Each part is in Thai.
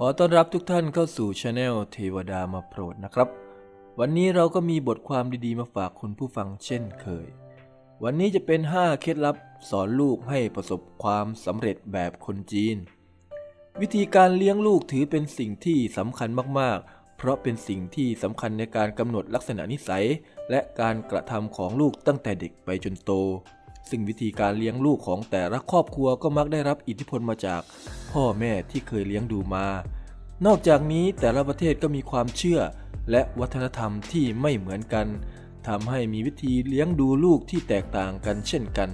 ขอต้อนรับทุกท่านเข้าสู่ช anel เทวดามาโปรดนะครับ วันนี้เราก็มีบทความดีๆมาฝากคุณผู้ฟังเช่นเคย วันนี้จะเป็น 5 เคล็ดลับสอนลูกให้ประสบความสำเร็จแบบคนจีน วิธีการเลี้ยงลูกถือเป็นสิ่งที่สำคัญมากๆ เพราะเป็นสิ่งที่สำคัญในการกำหนดลักษณะนิสัย และการกระทำของลูกตั้งแต่เด็กไปจนโต ซึ่งวิธีการเลี้ยงลูกของแต่ละครอบครัวก็มักได้รับอิทธิพลมาจากพ่อแม่ที่เคยเลี้ยงดูมา นอกจากนี้แต่ละประเทศก็มีความเชื่อ และวัฒนธรรมที่ไม่เหมือนกันทำให้มีวิธีเลี้ยงดูลูกที่แตกต่างกันเช่นกัน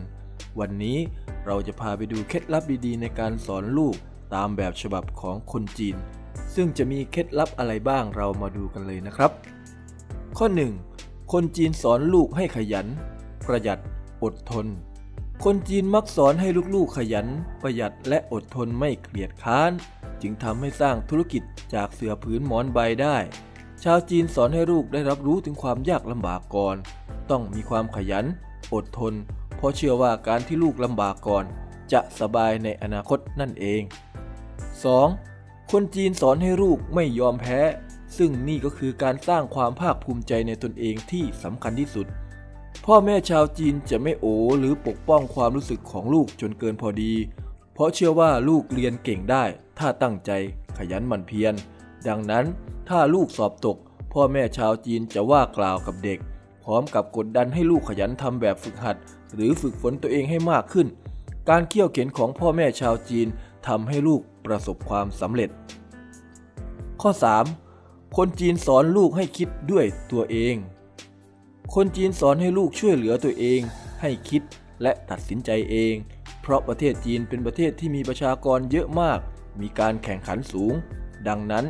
วันนี้เราจะพาไปดูเคล็ดลับดีๆ ในการสอนลูกตามแบบฉบับของคนจีน ซึ่งจะมีเคล็ดลับอะไรบ้างเรามาดูกันเลยนะครับ ข้อ 1. คนจีนสอนลูกให้ขยัน ประหยัด อดทน คนจีนมักสอนให้ลูกๆขยัน ประหยัดและอดทนไม่เกลียดค้าน จึงทำให้สร้างธุรกิจจากเสือผืนหมอนใบได้ ชาวจีนสอนให้ลูกได้รับรู้ถึงความยากลำบากก่อน ต้องมีความขยัน อดทน เพราะเชื่อว่าการที่ลูกลำบากก่อน จะสบายในอนาคตนั่นเอง 2. คนจีนสอนให้ลูกไม่ยอมแพ้ ซึ่งนี่ก็คือการสร้างความภาคภูมิใจในตนเองที่สำคัญที่สุด พ่อแม่ชาวจีนจะไม่โอหรือปกป้องความรู้สึกของลูกจนเกินพอดี เพราะเชื่อว่าลูกเรียนเก่งได้ ถ้าตั้งใจขยันหมั่นเพียร ดังนั้นถ้าลูกสอบตก พ่อแม่ชาวจีนจะว่ากล่าวกับเด็ก พร้อมกับกดดันให้ลูกขยันทำแบบฝึกหัด หรือฝึกฝนตัวเองให้มากขึ้น การเขี่ยวเข็นของพ่อแม่ชาวจีนทำให้ลูกประสบความสำเร็จ ข้อ 3. คนจีนสอนลูกให้คิดด้วยตัวเอง คนจีนสอนให้ลูกช่วยเหลือตัวเอง ให้คิดและตัดสินใจเอง เพราะประเทศจีนเป็นประเทศที่มีประชากรเยอะมาก มีการแข่งขันสูง ดังนั้น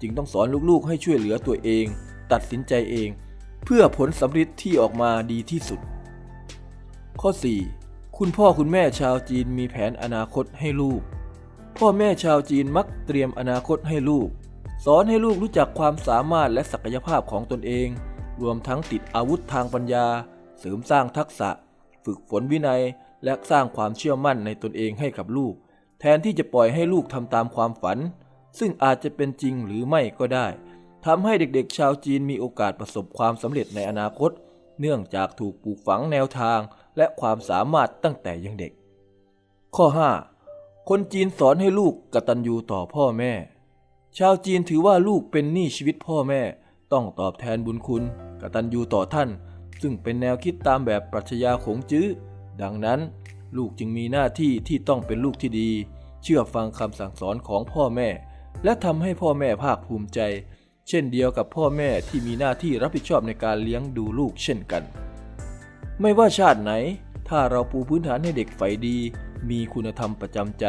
จึงต้องสอนลูกๆให้ช่วยเหลือตัวเอง ตัดสินใจเอง เพื่อผลสำเร็จที่ออกมาดีที่สุด ข้อ 4. คุณพ่อคุณแม่ชาวจีนมีแผนอนาคตให้ลูก พ่อแม่ชาวจีนมักเตรียมอนาคตให้ลูก สอนให้ลูกรู้จักความสามารถและศักยภาพของตนเอง รวมทั้งติดอาวุธทางปัญญา เสริมสร้างทักษะ ฝึกฝนวินัย และสร้างความเชื่อมั่นในตนเองให้กับลูก แทนที่จะปล่อยให้ลูกทำตามความฝัน ซึ่งอาจจะเป็นจริงหรือไม่ก็ได้ทำให้เด็กๆ ชาวจีนมีโอกาสประสบความสำเร็จในอนาคต เนื่องจากถูกปลูกฝังแนวทาง และความสามารถตั้งแต่ยังเด็ก ข้อ 5. คนจีนสอนให้ลูกกตัญญูต่อพ่อแม่ ชาวจีนถือว่าลูกเป็นหนี้ชีวิตพ่อแม่ ต้องตอบแทนบุญคุณ กตัญญูต่อท่าน ซึ่งเป็นแนวคิดตามแบบปรัชญาขงจื้อ ดังนั้นลูกจึงมีหน้าที่ที่ต้องเป็นลูกที่ดี เชื่อฟังคำสั่งสอนของพ่อแม่ และทำให้พ่อแม่ภาคภูมิใจ เช่นเดียวกับพ่อแม่ที่มีหน้าที่รับผิดชอบในการเลี้ยงดูลูกเช่นกัน ไม่ว่าชาติไหน ถ้าเราปูพื้นฐานให้เด็กใฝ่ดี มีคุณธรรมประจำใจ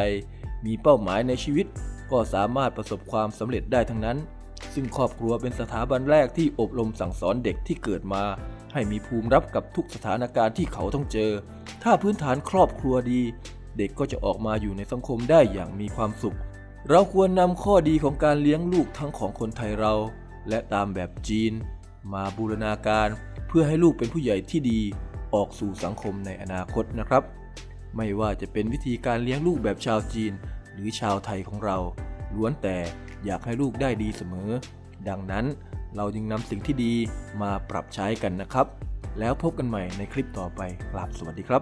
มีเป้าหมายในชีวิต ก็สามารถประสบความสำเร็จได้ทั้งนั้น ซึ่งครอบครัวเป็นสถาบันแรกที่อบรมสั่งสอนเด็กที่เกิดมา ให้มีภูมิรับกับทุกสถานการณ์ที่เขาต้องเจอ ถ้าพื้นฐานครอบครัวดี เด็กก็จะออกมาอยู่ในสังคมได้อย่างมีความสุข เราควรนำข้อดีของการเลี้ยงลูกทั้งของคนไทยเรา และตามแบบจีน มาบูรณาการเพื่อให้ลูกเป็นผู้ใหญ่ที่ดีออกสู่สังคมในอนาคตนะครับ ไม่ว่าจะเป็นวิธีการเลี้ยงลูกแบบชาวจีน หรือชาวไทยของเราล้วนแต่ อยากให้ลูกได้ดีเสมอ ดังนั้นเราจึงนำสิ่งที่ดีมาปรับใช้กันนะครับ แล้วพบกันใหม่ในคลิปต่อไปกราบสวัสดีครับ